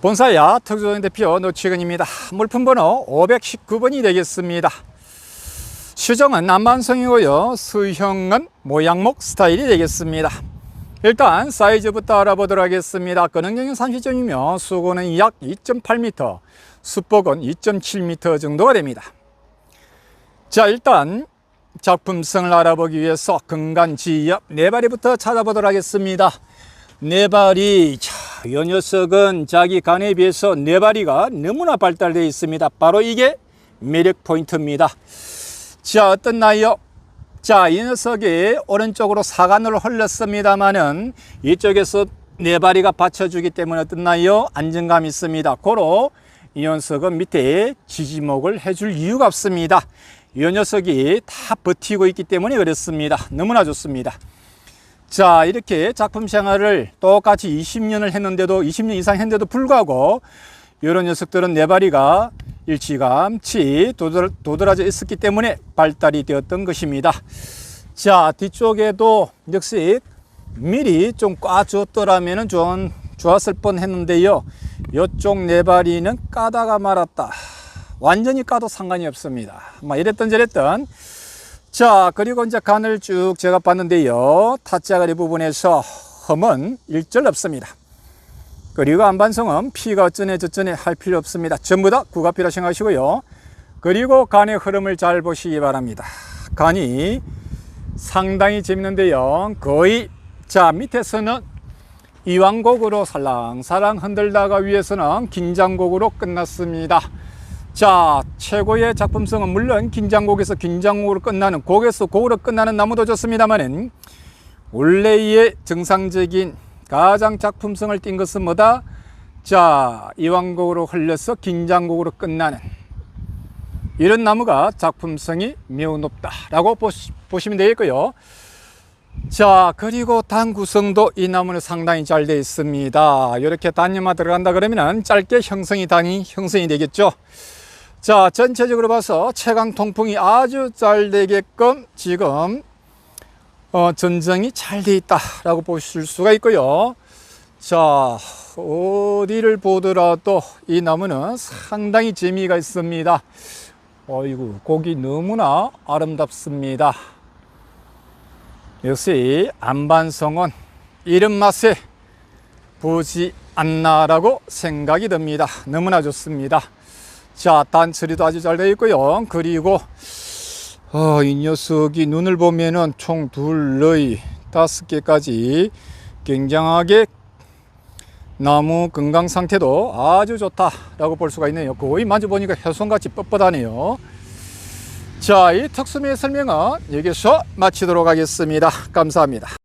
본사야 특조정 대표 노치근입니다. 물품 번호 519번이 되겠습니다. 수정은 남반성이고요. 수형은 모양목 스타일이 되겠습니다. 일단 사이즈부터 알아보도록 하겠습니다. 끄능경은 30점이며 수고는 약 2.8m, 수폭은 2.7m 정도가 됩니다. 자 일단 작품성을 알아보기 위해서 근간지엽 네바리부터 찾아보도록 하겠습니다. 네바리 자, 이 녀석은 자기 간에 비해서 네바리가 너무나 발달되어 있습니다. 바로 이게 매력 포인트입니다. 자 어떻나요? 자, 이 녀석이 오른쪽으로 사간으로 흘렀습니다만은 이쪽에서 네바리가 받쳐주기 때문에 어떻나요? 안정감이 있습니다. 고로 이 녀석은 밑에 지지목을 해줄 이유가 없습니다. 이 녀석이 다 버티고 있기 때문에 그렇습니다. 너무나 좋습니다. 자, 이렇게 작품 생활을 똑같이 20년을 했는데도 20년 이상 했는데도 불구하고 이런 녀석들은 네바리가 일찌감치 도들, 도드라져 있었기 때문에 발달이 되었던 것입니다. 자, 뒤쪽에도 역시 미리 좀 꽈주었더라면 좀 좋았을 뻔 했는데요. 이쪽 네바리는 까다가 말았다. 완전히 까도 상관이 없습니다. 뭐 이랬던 저랬던. 자, 그리고 이제 간을 쭉 제가 봤는데요. 타짜가리 부분에서 험은 일절 없습니다. 그리고 안반성은 피가 어쩌네 저쩌네 할 필요 없습니다. 전부 다 구가피라 생각하시고요. 그리고 간의 흐름을 잘 보시기 바랍니다. 간이 상당히 재밌는데요. 거의 자 밑에서는 이왕곡으로 살랑살랑 흔들다가 위에서는 긴장곡으로 끝났습니다. 자 최고의 작품성은 물론 긴장곡에서 긴장곡으로 끝나는 곡에서 곡으로 끝나는 나무도 좋습니다만은 원래의 정상적인 가장 작품성을 띈 것은 뭐다? 자, 이왕곡으로 흘려서 긴장곡으로 끝나는 이런 나무가 작품성이 매우 높다라고 보시, 보시면 되겠고요. 자, 그리고 단 구성도 이 나무는 상당히 잘 되어 있습니다. 이렇게 단위만 들어간다 그러면 짧게 형성이 단위 형성이 되겠죠. 자, 전체적으로 봐서 채광 통풍이 아주 잘 되게끔 지금 어, 전정이 잘 돼 있다라고 보실 수가 있고요. 자, 어디를 보더라도 이 나무는 상당히 재미가 있습니다. 어이구, 곡이 너무나 아름답습니다. 역시 안반성은 이런 맛에 보지 않나라고 생각이 듭니다. 너무나 좋습니다. 자, 단처리도 아주 잘 되어 있고요. 그리고 어, 이 녀석이 눈을 보면은 총 둘, 의 다섯 개까지 굉장하게 나무 건강 상태도 아주 좋다라고 볼 수가 있네요. 거의 만져보니까 혜손같이 뻣뻣하네요. 자, 이 특수미의 설명은 여기서 마치도록 하겠습니다. 감사합니다.